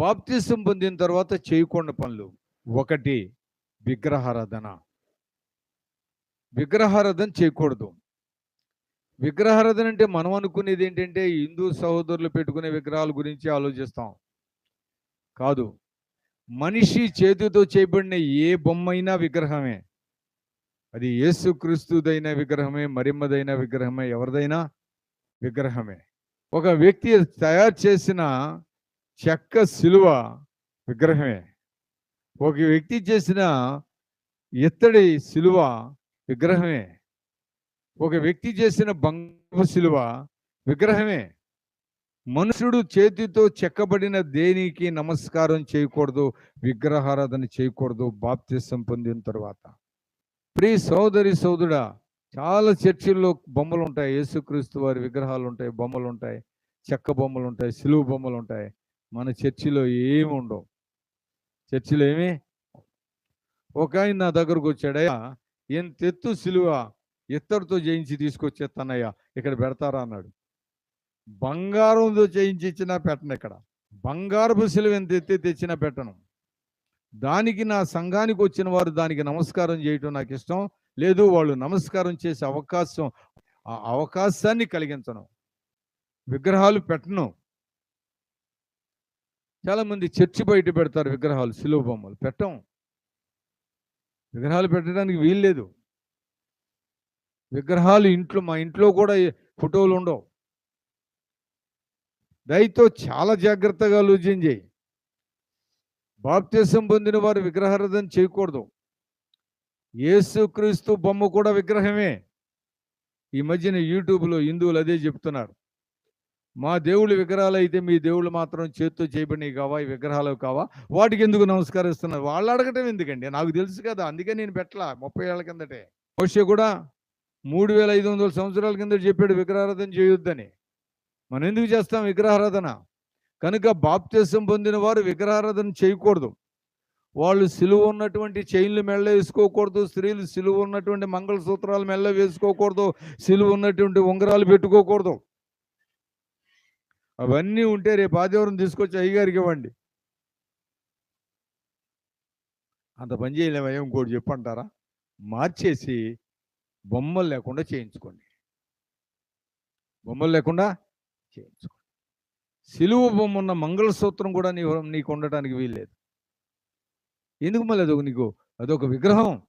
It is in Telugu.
బాప్తిసం పొందిన తర్వాత చేయకుండా పనులు. ఒకటి విగ్రహారాధన. విగ్రహారాధన చేయకూడదు. విగ్రహారాధన అంటే మనం అనుకునేది ఏంటంటే హిందూ సహోదరులు పెట్టుకునే విగ్రహాల గురించి ఆలోచిస్తాం. కాదు. మనిషి చేతితో చేయబడిన ఏ బొమ్మైనా విగ్రహమే. అది యేసుక్రీస్తుదైన విగ్రహమే మరిమ్మదైన విగ్రహమే ఎవరిదైనా విగ్రహమే. ఒక వ్యక్తి తయారు చేసిన చెక్క శిలువ విగ్రహమే. ఒక వ్యక్తి చేసిన ఇత్తడి శిలువ విగ్రహమే. ఒక వ్యక్తి చేసిన బంగ శిలువ విగ్రహమే. మనుషుడు చేతితో చెక్కబడిన దేనికి నమస్కారం చేయకూడదు విగ్రహారాధన చేయకూడదు బాప్తిసం పొందిన తర్వాత. ప్రియ సోదరి సోదరుడా చాలా చర్చిల్లో బొమ్మలు ఉంటాయి యేసుక్రీస్తు వారి విగ్రహాలు ఉంటాయి బొమ్మలు ఉంటాయి చెక్క బొమ్మలు ఉంటాయి సిలువు బొమ్మలు ఉంటాయి మన చర్చిలో ఏమి ఉండవు. చర్చిలో ఏమి? ఒక ఆయన నా దగ్గరకు వచ్చాడయ్యా ఎంతెత్తు సిలువ ఇత్తడితో చేయించి తీసుకొచ్చేస్తానయ్యా ఇక్కడ పెడతారా? అన్నాడు. బంగారంతో చేయించి ఇచ్చినా పెట్టను ఇక్కడ. బంగారపు సిలువ ఎంత ఎత్తి తెచ్చినా పెట్టను. దానికి నా సంఘానికి వచ్చిన వారు దానికి నమస్కారం చేయటం నాకు ఇష్టం లేదు. వాళ్ళు నమస్కారం చేసే అవకాశం ఆ అవకాశాన్ని కలిగించను. విగ్రహాలు పెట్టను. చాలామంది చర్చి బయట పెడతారు విగ్రహాలు సిలువ బొమ్మలు. పెట్టం. విగ్రహాలు పెట్టడానికి వీల్లేదు విగ్రహాలు ఇంట్లో మా ఇంట్లో కూడా ఫోటోలు ఉండవు. దయతో చాలా జాగ్రత్తగా ఆలోచన చేయి. బాప్తీసం పొందిన వారు విగ్రహారాధన చేయకూడదు. యేసుక్రీస్తు బొమ్మ కూడా విగ్రహమే. ఈ మధ్యన యూట్యూబ్లో హిందువులు అదే చెప్తున్నారు. మా దేవుళ్ళు విగ్రహాలు అయితే మీ దేవుళ్ళు మాత్రం చేత్తో చేయబడినవి కావా ఈ విగ్రహాలు కావా? వాటికి ఎందుకు నమస్కరిస్తున్నారు? వాళ్ళు అడగటం ఎందుకండి? నాకు తెలుసు కదా అందుకే నేను పెట్టలా ముప్పై ఏళ్ళ కిందటే. మోషే కూడా మూడు వేల ఐదు వందల సంవత్సరాల కింద చెప్పాడు విగ్రహారాధన చేయొద్దని. మనం ఎందుకు చేస్తాం విగ్రహారాధన? కనుక బాప్త్యసం పొందిన వారు విగ్రహారాధన చేయకూడదు. వాళ్ళు సిలువ ఉన్నటువంటి చైన్లు మెళ్ళ వేసుకోకూడదు స్త్రీలు సిలువ ఉన్నటువంటి మంగళసూత్రాలు మెళ్ళ వేసుకోకూడదు సిలువ ఉన్నటువంటి ఉంగరాలు పెట్టుకోకూడదు. అవన్నీ ఉంటే రేపు ఆదివారం తీసుకొచ్చి అయ్యగారికి ఇవ్వండి. అంత పని చేయలేమయ్యా ఇంకోటి చెప్పంటారా? మార్చేసి బొమ్మలు లేకుండా చేయించుకోండి. బొమ్మలు లేకుండా చేయించుకోండి. సిలువ బొమ్మ ఉన్న మంగళసూత్రం కూడా నీ నీకు ఉండటానికి వీల్లేదు. ఎందుకు మళ్ళీ అదొక నీకు అదొక విగ్రహం?